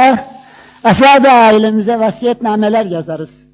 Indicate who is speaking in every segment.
Speaker 1: Eh, efrad ailemize vasiyetnameler yazarız.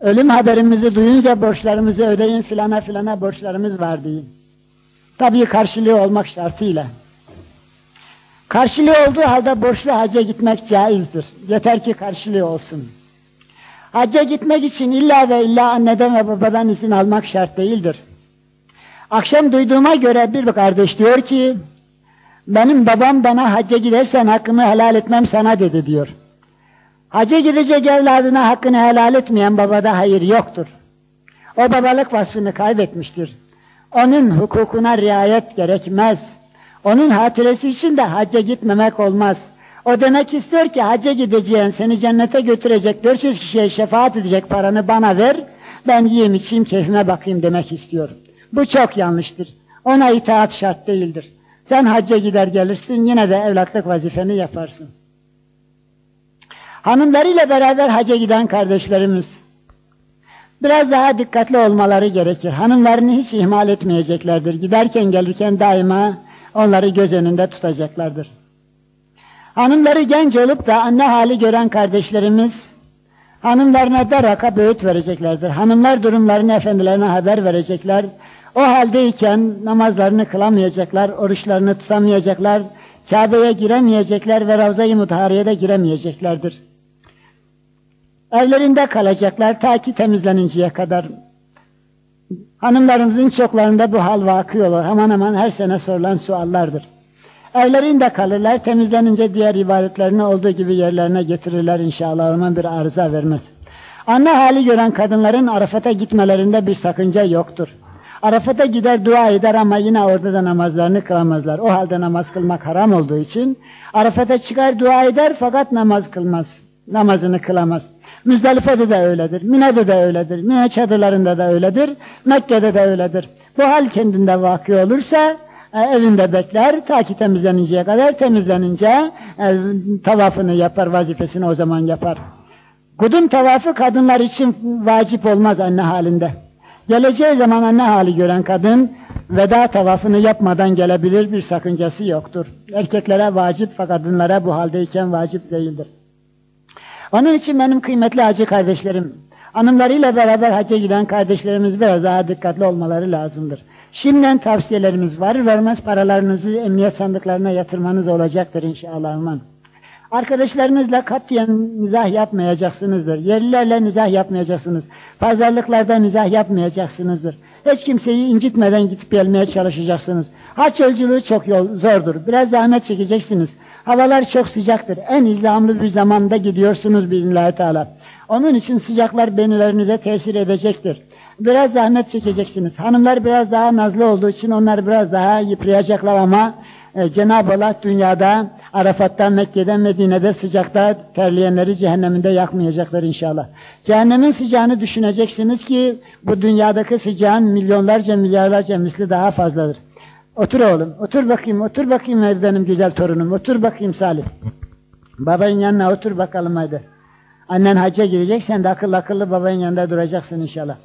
Speaker 1: Ölüm haberimizi duyunca borçlarımızı ödeyin filana filana borçlarımız var deyin. Tabii karşılığı olmak şartıyla. Karşılığı olduğu halde borçlu hacca gitmek caizdir. Yeter ki karşılığı olsun. Hacca gitmek için illa ve illa anneden ve babadan izin almak şart değildir. Akşam duyduğuma göre bir kardeş diyor ki, benim babam bana hacca gidersen hakkımı helal etmem sana dedi diyor. Hacca gidecek evladına hakkını helal etmeyen babada hayır yoktur. O babalık vasfını kaybetmiştir. Onun hukukuna riayet gerekmez. Onun hatıresi için de hacca gitmemek olmaz. O demek istiyor ki hacca gideceğin seni cennete götürecek 400 kişiye şefaat edecek paranı bana ver. Ben yiyeyim içeyim keyfime bakayım demek istiyorum. Bu çok yanlıştır. Ona itaat şart değildir. Sen hacca gider gelirsin yine de evlatlık vazifeni yaparsın. Hanımlarıyla beraber hacca giden kardeşlerimiz biraz daha dikkatli olmaları gerekir. Hanımlarını hiç ihmal etmeyeceklerdir. Giderken gelirken daima onları göz önünde tutacaklardır. Hanımları genç olup da anne hali gören kardeşlerimiz hanımlarına da raka böğüt vereceklerdir. Hanımlar durumlarını efendilerine haber verecekler. O haldeyken namazlarını kılamayacaklar, oruçlarını tutamayacaklar, Kabe'ye giremeyecekler ve Ravza-i Mutahariye'de giremeyeceklerdir. Evlerinde kalacaklar ta ki temizleninceye kadar. Hanımlarımızın çoklarında bu hal vakı olur. Aman aman her sene sorulan suallardır. Evlerinde kalırlar, temizlenince diğer ibadetlerini olduğu gibi yerlerine getirirler inşallah. Aman bir arıza vermez. Anne hali gören kadınların Arafat'a gitmelerinde bir sakınca yoktur. Arafat'a gider dua eder ama yine orada da namazlarını kılamazlar. O halde namaz kılmak haram olduğu için Arafat'a çıkar dua eder fakat namaz kılmaz. Namazını kılamaz. Müzdelife'de de öyledir. Mine'de de öyledir. Mine çadırlarında da öyledir. Mekke'de de öyledir. Bu hal kendinde vakı olursa e, evinde bekler ta ki temizleninceye kadar temizlenince e, tavafını yapar, vazifesini o zaman yapar. Kudum tavafı kadınlar için vacip olmaz anne halinde. Geleceği zaman anne hali gören kadın veda tavafını yapmadan gelebilir bir sakıncası yoktur. Erkeklere vacip fakat kadınlara bu haldeyken vacip değildir. Onun için benim kıymetli hacı kardeşlerim, hanımlarıyla beraber hacca giden kardeşlerimiz biraz daha dikkatli olmaları lazımdır. Şimdiden tavsiyelerimiz var, vermez paralarınızı emniyet sandıklarına yatırmanız olacaktır inşallah. Aman. Arkadaşlarınızla katiyen nizah yapmayacaksınızdır. Yerlilerle nizah yapmayacaksınız. Pazarlıklarda nizah yapmayacaksınızdır. Hiç kimseyi incitmeden gidip gelmeye çalışacaksınız. Haç yolculuğu çok yol, zordur. Biraz zahmet çekeceksiniz. Havalar çok sıcaktır. En izlamlı bir zamanda gidiyorsunuz biiznillahü teala. Onun için sıcaklar benilerinize tesir edecektir. Biraz zahmet çekeceksiniz. Hanımlar biraz daha nazlı olduğu için onlar biraz daha yıprayacaklar ama e, Cenab-ı Allah dünyada, Arafat'ta, Mekke'de, Medine'de sıcakta terleyenleri cehenneminde yakmayacaklar inşallah. Cehennemin sıcağını düşüneceksiniz ki bu dünyadaki sıcağın milyonlarca, milyarlarca misli daha fazladır. Otur oğlum, otur bakayım, otur bakayım benim güzel torunum, otur bakayım Salih. Babanın yanına otur bakalım hadi. Annen hacca gidecek, sen de akıllı akıllı babanın yanında duracaksın inşallah.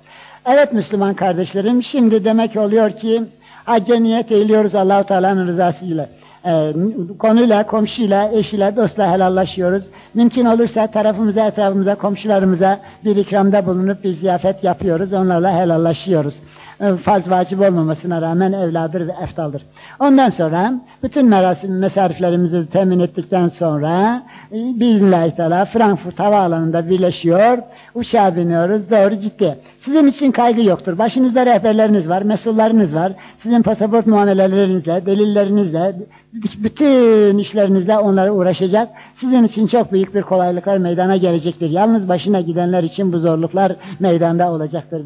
Speaker 1: Evet Müslüman kardeşlerim, şimdi demek oluyor ki hacca niyet eğiliyoruz Allahu Teala'nın rızasıyla. Ee, konuyla, komşuyla, eşiyle, dostla helallaşıyoruz. Mümkün olursa tarafımıza, etrafımıza, komşularımıza bir ikramda bulunup bir ziyafet yapıyoruz. Onlarla helallaşıyoruz. Ee, farz vacip olmamasına rağmen evladır ve eftaldır. Ondan sonra bütün merasim mesariflerimizi temin ettikten sonra e, biiznillahü teala Frankfurt havaalanında birleşiyor. Uçağa biniyoruz. Doğru ciddi. Sizin için kaygı yoktur. Başınızda rehberleriniz var, mesullarınız var. Sizin pasaport muamelelerinizle, delillerinizle, bütün işlerinizle onlara uğraşacak. Sizin için çok büyük bir kolaylıklar meydana gelecektir. Yalnız başına gidenler için bu zorluklar meydanda olacaktır.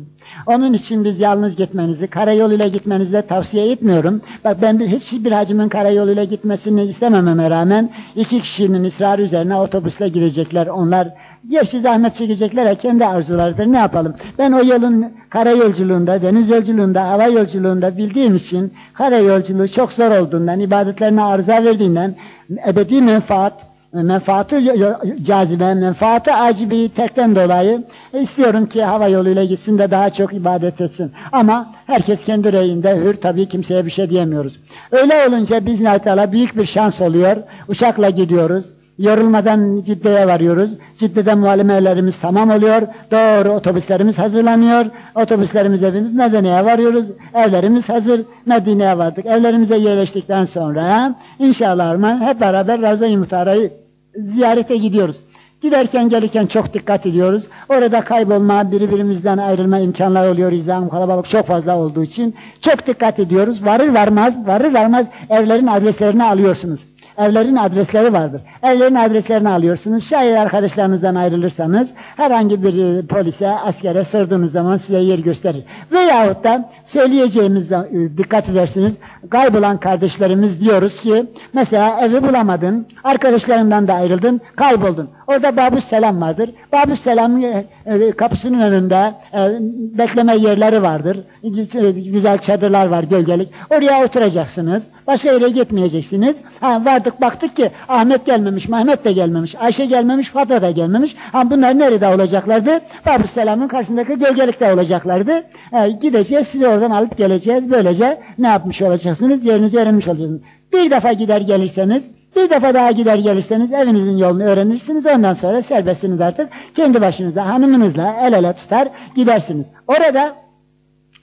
Speaker 1: Onun için biz yalnız gitmenizi, karayoluyla gitmenizi de tavsiye etmiyorum. Bak ben bir, hiçbir hacımın karayoluyla gitmesini istemememe rağmen iki kişinin ısrarı üzerine otobüsle gidecekler. Onlar Gerçi zahmet çekecekler kendi arzularıdır. Ne yapalım? Ben o yolun kara yolculuğunda, deniz yolculuğunda, hava yolculuğunda bildiğim için kara yolculuğu çok zor olduğundan, ibadetlerine arıza verdiğinden ebedi menfaat, menfaatı cazibe, menfaatı acibeyi terkten dolayı istiyorum ki hava yoluyla gitsin de daha çok ibadet etsin. Ama herkes kendi reyinde hür tabii kimseye bir şey diyemiyoruz. Öyle olunca biz Teala büyük bir şans oluyor. Uçakla gidiyoruz. Yorulmadan Cidde'ye varıyoruz. Cidde'de muallimelerimiz tamam oluyor. Doğru otobüslerimiz hazırlanıyor. Otobüslerimize binip Medine'ye varıyoruz. Evlerimiz hazır. Medine'ye vardık. Evlerimize yerleştikten sonra inşallah hep beraber Ravza-i Muhtara'yı ziyarete gidiyoruz. Giderken gelirken çok dikkat ediyoruz. Orada kaybolma, birbirimizden ayrılma imkanlar oluyor. İzdiham kalabalık çok fazla olduğu için çok dikkat ediyoruz. Varır varmaz, varır varmaz evlerin adreslerini alıyorsunuz. Evlerin adresleri vardır. Evlerin adreslerini alıyorsunuz. Şayet arkadaşlarınızdan ayrılırsanız herhangi bir e, polise, askere sorduğunuz zaman size yer gösterir. Veyahut da söyleyeceğimiz e, dikkat edersiniz. Kaybolan kardeşlerimiz diyoruz ki mesela evi bulamadın, arkadaşlarından da ayrıldın, kayboldun. Orada Babus Selam vardır. Babus Selam e, kapısının önünde e, bekleme yerleri vardır. Güzel çadırlar var gölgelik. Oraya oturacaksınız. Başka yere gitmeyeceksiniz. Ha, vardık baktık ki Ahmet gelmemiş, Mehmet de gelmemiş, Ayşe gelmemiş, Fatma da gelmemiş. Ha, bunlar nerede olacaklardı? Babus Selam'ın karşısındaki gölgelikte olacaklardı. E, gideceğiz, sizi oradan alıp geleceğiz. Böylece ne yapmış olacaksınız? Yerinizi öğrenmiş olacaksınız. Bir defa gider gelirseniz bir defa daha gider gelirseniz evinizin yolunu öğrenirsiniz. Ondan sonra serbestsiniz artık. Kendi başınıza hanımınızla el ele tutar gidersiniz. Orada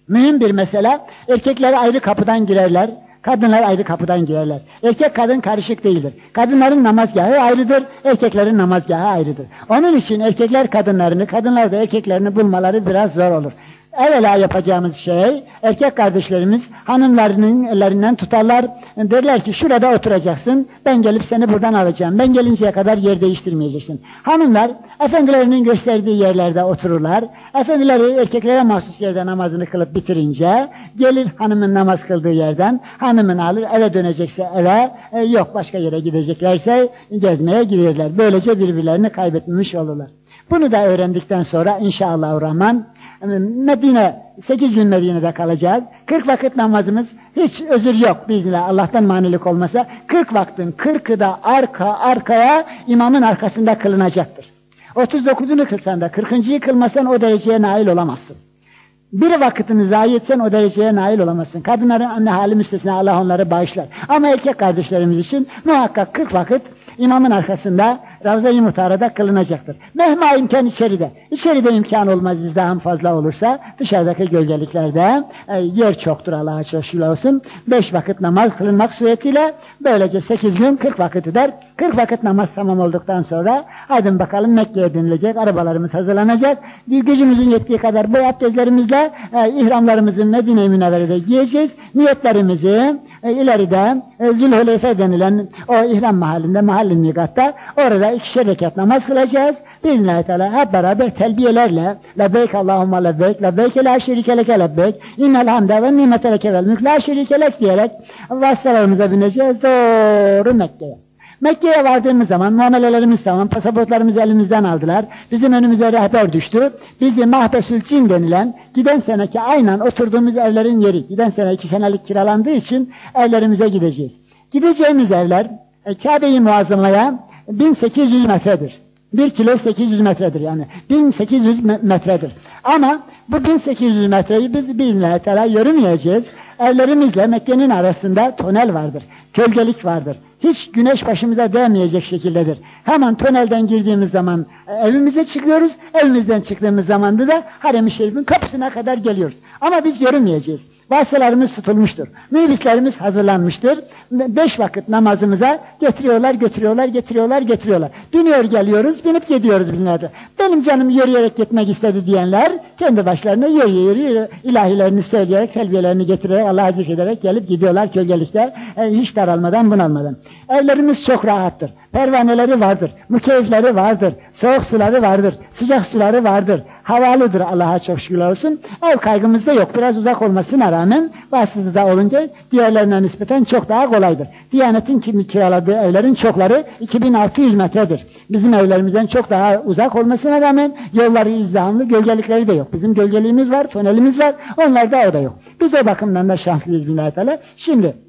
Speaker 1: mühim bir mesele erkekler ayrı kapıdan girerler. Kadınlar ayrı kapıdan girerler. Erkek kadın karışık değildir. Kadınların namazgahı ayrıdır, erkeklerin namazgahı ayrıdır. Onun için erkekler kadınlarını, kadınlar da erkeklerini bulmaları biraz zor olur. Evvela yapacağımız şey, erkek kardeşlerimiz hanımlarının ellerinden tutarlar, derler ki şurada oturacaksın, ben gelip seni buradan alacağım, ben gelinceye kadar yer değiştirmeyeceksin. Hanımlar, efendilerinin gösterdiği yerlerde otururlar, efendileri erkeklere mahsus yerde namazını kılıp bitirince, gelir hanımın namaz kıldığı yerden, hanımını alır, eve dönecekse eve, e, yok başka yere gideceklerse gezmeye giderler. Böylece birbirlerini kaybetmemiş olurlar. Bunu da öğrendikten sonra inşallah Rahman Medine, 8 gün Medine'de kalacağız. 40 vakit namazımız hiç özür yok biiznillah Allah'tan manilik olmasa. 40 vaktin 40'ı da arka arkaya imamın arkasında kılınacaktır. 39'unu kılsan da 40. kılmasan o dereceye nail olamazsın. Bir vakitini zayi etsen o dereceye nail olamazsın. Kadınların anne hali müstesna Allah onları bağışlar. Ama erkek kardeşlerimiz için muhakkak 40 vakit imamın arkasında Ravza-i Muhtara'da kılınacaktır. Mehma imkan içeride. İçeride imkan olmaz izdiham fazla olursa dışarıdaki gölgeliklerde e, yer çoktur Allah'a çok şükür olsun. Beş vakit namaz kılınmak suretiyle böylece sekiz gün kırk vakit eder. Kırk vakit namaz tamam olduktan sonra hadi bakalım Mekke'ye dönülecek. Arabalarımız hazırlanacak. Gücümüzün yettiği kadar bu abdestlerimizle e, ihramlarımızı Medine-i Münevvere'de giyeceğiz. Niyetlerimizi e, ileride e, Zülhüleyfe denilen o ihram mahallinde, mahalli migatta orada ikişer rekat namaz kılacağız. Biiznillahü Teala hep beraber telbiyelerle lebbeyk Allahumma lebbeyk, lebbeyk la şerike leke lebbeyk, innel hamde ve nimete leke vel mülk la şerike lek diyerek vasıtalarımıza bineceğiz doğru Mekke'ye. Mekke'ye vardığımız zaman muamelelerimiz tamam, pasaportlarımızı elimizden aldılar. Bizim önümüze rehber düştü. Bizi Mahbesül Çin denilen giden seneki aynen oturduğumuz evlerin yeri. Giden sene iki senelik kiralandığı için evlerimize gideceğiz. Gideceğimiz evler e, Kabe-i Muazzama'ya 1800 metredir. 1 kilo 800 metredir yani. 1800 metredir. Ama bu 1800 metreyi biz biiznillahü teala yürümeyeceğiz. Evlerimizle Mekke'nin arasında tonel vardır. Kölgelik vardır hiç güneş başımıza değmeyecek şekildedir. Hemen tünelden girdiğimiz zaman e, evimize çıkıyoruz, evimizden çıktığımız zaman da harem-i şerifin kapısına kadar geliyoruz. Ama biz görünmeyeceğiz. Vasılarımız tutulmuştur. Mübislerimiz hazırlanmıştır. Beş vakit namazımıza getiriyorlar, götürüyorlar, getiriyorlar, getiriyorlar. Biniyor geliyoruz, binip gidiyoruz biz nerede. Benim canım yürüyerek gitmek istedi diyenler kendi başlarına yürüyor, yürüyor ilahilerini söyleyerek, telbiyelerini getirerek, Allah'a zikrederek gelip gidiyorlar kölgelikte. E, hiç daralmadan, bunalmadan. Evlerimiz çok rahattır. Pervaneleri vardır, mükeyifleri vardır, soğuk suları vardır, sıcak suları vardır. Havalıdır Allah'a çok şükürler olsun. Ev kaygımız da yok. Biraz uzak olmasına rağmen vasıtada olunca diğerlerine nispeten çok daha kolaydır. Diyanet'in kiraladığı evlerin çokları 2600 metredir. Bizim evlerimizden çok daha uzak olmasına rağmen yolları izdihamlı, gölgelikleri de yok. Bizim gölgeliğimiz var, tünelimiz var. Onlarda o da yok. Biz o bakımdan da şanslıyız billahi. Şimdi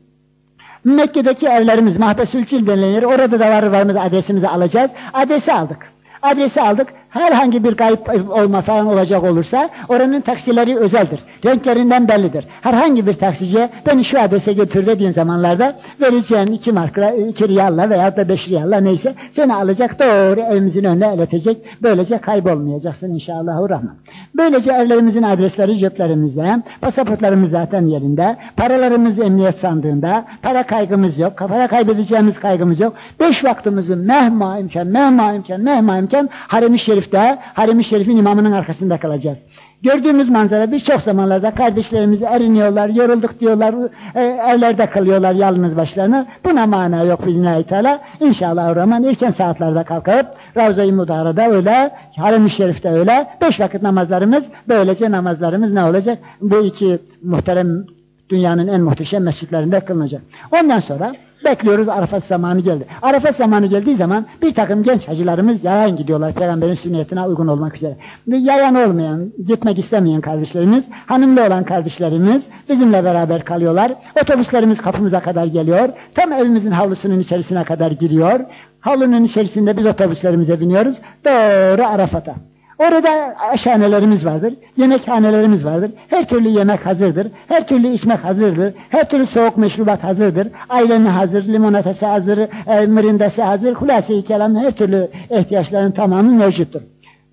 Speaker 1: Mekke'deki evlerimiz Mahbesül Çil denilen yer, orada da var varımız adresimizi alacağız. Adresi aldık. Adresi aldık. Herhangi bir kayıp olma falan olacak olursa oranın taksileri özeldir. Renklerinden bellidir. Herhangi bir taksiciye beni şu adrese götür dediğin zamanlarda vereceğin iki markla, iki riyalla veya da beş riyalla neyse seni alacak doğru evimizin önüne iletecek. Böylece kaybolmayacaksın inşallahurrahman. Böylece evlerimizin adresleri ceplerimizde, pasaportlarımız zaten yerinde, paralarımız emniyet sandığında, para kaygımız yok, para kaybedeceğimiz kaygımız yok. Beş vaktimizi mehma imkan, mehma imkan, mehma imkan harem-i şerifte, harem-i şerifin imamının arkasında kalacağız. Gördüğümüz manzara birçok zamanlarda kardeşlerimiz eriniyorlar, yorulduk diyorlar, e, evlerde kalıyorlar yalnız başlarına. Buna mana yok biznillahü teala. İnşallah Rahman erken saatlerde kalkıp Ravza-i Mudara'da öyle, Harem-i Şerif'te öyle, beş vakit namazlarımız, böylece namazlarımız ne olacak? Bu iki muhterem dünyanın en muhteşem mescitlerinde kılınacak. Ondan sonra Bekliyoruz Arafat zamanı geldi. Arafat zamanı geldiği zaman bir takım genç hacılarımız yayan gidiyorlar Peygamberin sünnetine uygun olmak üzere. Yayan olmayan, gitmek istemeyen kardeşlerimiz, hanımlı olan kardeşlerimiz bizimle beraber kalıyorlar. Otobüslerimiz kapımıza kadar geliyor. Tam evimizin havlusunun içerisine kadar giriyor. Havlunun içerisinde biz otobüslerimize biniyoruz. Doğru Arafat'a. Orada aşhanelerimiz vardır, yemekhanelerimiz vardır. Her türlü yemek hazırdır, her türlü içmek hazırdır, her türlü soğuk meşrubat hazırdır. Ayranı hazır, limonatası hazır, e, mırindası hazır, hulase-i kelam her türlü ihtiyaçların tamamı mevcuttur.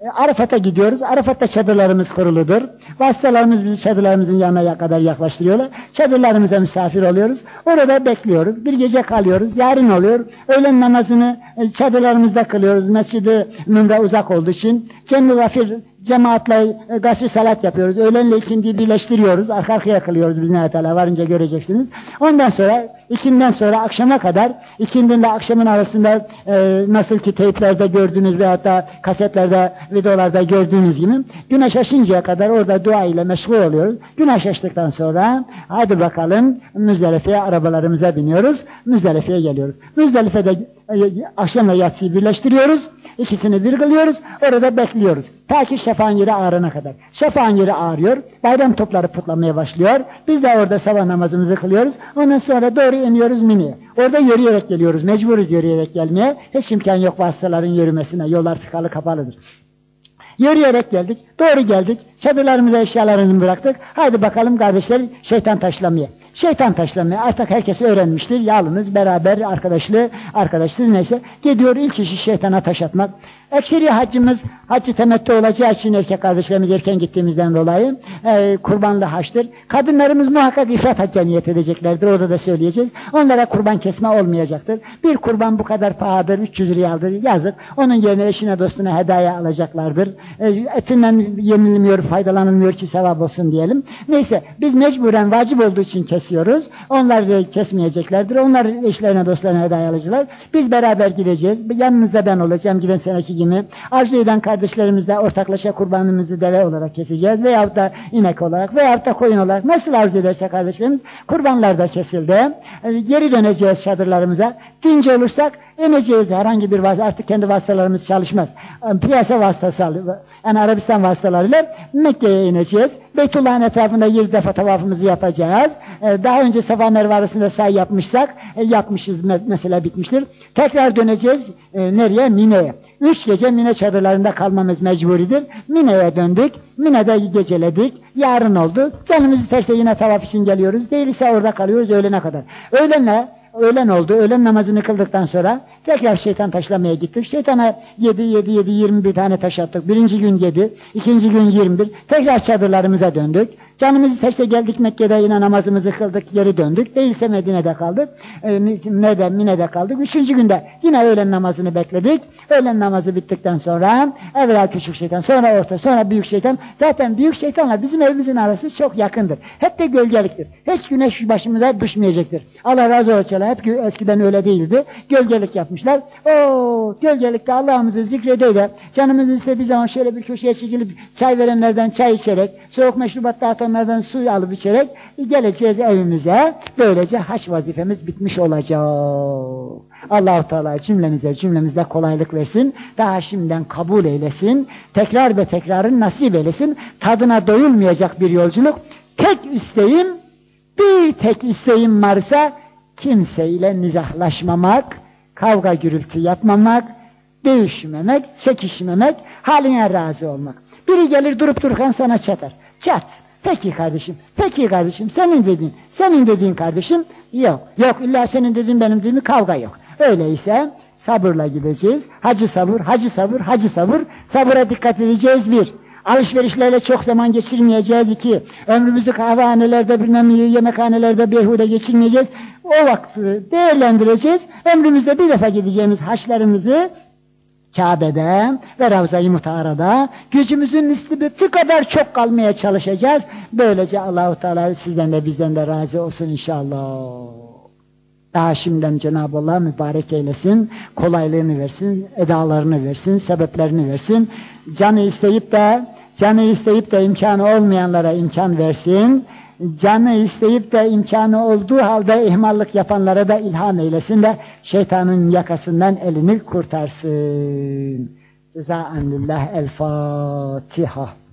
Speaker 1: E, Arafat'a gidiyoruz. Arafat'ta çadırlarımız kuruludur. Vasıtalarımız bizi çadırlarımızın yanına kadar yaklaştırıyorlar. Çadırlarımıza misafir oluyoruz. Orada bekliyoruz. Bir gece kalıyoruz. Yarın oluyor. Öğlen namazını e, çadırlarımızda kılıyoruz. Mescidi Mümre uzak olduğu için. Cemil Gafir cemaatle e, gasri salat yapıyoruz. Öğlenle ikindiyi birleştiriyoruz. Arka arkaya kılıyoruz biz Teala varınca göreceksiniz. Ondan sonra ikinden sonra akşama kadar ikindinle akşamın arasında e, nasıl ki teyplerde gördüğünüz veyahut da kasetlerde, videolarda gördüğünüz gibi güneş açıncaya kadar orada dua ile meşgul oluyoruz. Güneş açtıktan sonra hadi bakalım Müzdelife'ye arabalarımıza biniyoruz. Müzdelife'ye geliyoruz. Müzdelife'de e, akşamla yatsıyı birleştiriyoruz. İkisini bir kılıyoruz. Orada bekliyoruz. Ta ki şafağın yeri ağrına kadar. Şafağın yeri ağrıyor. Bayram topları putlamaya başlıyor. Biz de orada sabah namazımızı kılıyoruz. Ondan sonra doğru iniyoruz Mini'ye. Orada yürüyerek geliyoruz. Mecburuz yürüyerek gelmeye. Hiç imkan yok vasıtaların yürümesine. Yollar tıkalı kapalıdır. Yürüyerek geldik. Doğru geldik. Çadırlarımıza eşyalarımızı bıraktık. Haydi bakalım kardeşler şeytan taşlamaya. Şeytan taşlamaya artık herkes öğrenmiştir. Yalnız beraber arkadaşlı, arkadaşsız neyse. Gidiyor ilk işi şeytana taş atmak. Ekseri hacımız hacı temettü olacağı için erkek kardeşlerimiz erken gittiğimizden dolayı e, kurbanlı haçtır. Kadınlarımız muhakkak ifrat hacca niyet edeceklerdir. Orada da söyleyeceğiz. Onlara kurban kesme olmayacaktır. Bir kurban bu kadar pahalıdır. 300 riyaldır. Yazık. Onun yerine eşine dostuna hediye alacaklardır. E, etinden yenilmiyor, faydalanılmıyor ki sevap olsun diyelim. Neyse biz mecburen vacip olduğu için kesiyoruz. Onlar da kesmeyeceklerdir. Onlar eşlerine dostlarına hediye alacaklar. Biz beraber gideceğiz. Yanınızda ben olacağım giden seneki gibi. Arzu eden kardeşlerimizle ortaklaşa kurbanımızı deve olarak keseceğiz. Veyahut da inek olarak veyahut da koyun olarak nasıl arzu ederse kardeşlerimiz kurbanlar da kesildi. Geri döneceğiz çadırlarımıza. Dince olursak ineceğiz herhangi bir vasıta. Artık kendi vasıtalarımız çalışmaz. Piyasa vasıtası yani Arabistan vasıtalarıyla Mekke'ye ineceğiz. Beytullah'ın etrafında yedi defa tavafımızı yapacağız. Ee, daha önce Safa Merve arasında say yapmışsak, e, yapmışız mesela bitmiştir. Tekrar döneceğiz. E, nereye? Mine'ye. Üç gece Mine çadırlarında kalmamız mecburidir. Mine'ye döndük. Mine'de geceledik. Yarın oldu. Canımız isterse yine tavaf için geliyoruz. Değilse orada kalıyoruz öğlene kadar. Öğlenle, öğlen oldu. Öğlen namazını kıldıktan sonra tekrar şeytan taşlamaya gittik. Şeytana 7, 7, 7, 21 tane taş attık. Birinci gün 7, ikinci gün 21. Tekrar çadırlarımıza döndük. Canımız isterse geldik Mekke'de yine namazımızı kıldık, geri döndük. Değilse Medine'de kaldık. E, Mine'de, Mine'de kaldık. Üçüncü günde yine öğlen namazını bekledik. Öğlen namazı bittikten sonra evvela küçük şeytan, sonra orta, sonra büyük şeytan. Zaten büyük şeytanla bizim evimizin arası çok yakındır. Hep de gölgeliktir. Hiç güneş başımıza düşmeyecektir. Allah razı olsun. Hep eskiden öyle değildi. Gölgelik yapmışlar. O gölgelikte Allah'ımızı zikredeyle canımız istediği zaman şöyle bir köşeye çekilip çay verenlerden çay içerek, soğuk meşrubat dağıtan Onlardan suyu alıp içerek geleceğiz evimize. Böylece haç vazifemiz bitmiş olacak. allah Teala cümlemize cümlemizde kolaylık versin. Daha şimdiden kabul eylesin. Tekrar ve tekrarın nasip eylesin. Tadına doyulmayacak bir yolculuk. Tek isteğim, bir tek isteğim varsa kimseyle nizahlaşmamak, kavga gürültü yapmamak, Dövüşmemek, çekişmemek, haline razı olmak. Biri gelir durup dururken sana çatar. Çat. Peki kardeşim, peki kardeşim, senin dediğin, senin dediğin kardeşim, yok. Yok, illa senin dediğin benim dediğim kavga yok. Öyleyse sabırla gideceğiz. Hacı sabır, hacı sabır, hacı sabır. Sabıra dikkat edeceğiz bir. Alışverişlerle çok zaman geçirmeyeceğiz iki. Ömrümüzü kahvehanelerde bilmem yemekhanelerde beyhude geçirmeyeceğiz. O vakti değerlendireceğiz. Ömrümüzde bir defa gideceğimiz haçlarımızı Kabe'de ve Ravza-i Mutahara'da gücümüzün nispeti kadar çok kalmaya çalışacağız. Böylece Allahu Teala sizden de bizden de razı olsun inşallah. Daha şimdiden Cenab-ı Allah mübarek eylesin, kolaylığını versin, edalarını versin, sebeplerini versin. Canı isteyip de canı isteyip de imkanı olmayanlara imkan versin. Canı isteyip de imkanı olduğu halde ihmallık yapanlara da ilham eylesin de şeytanın yakasından elini kurtarsın. Rıza lillah el Fatiha.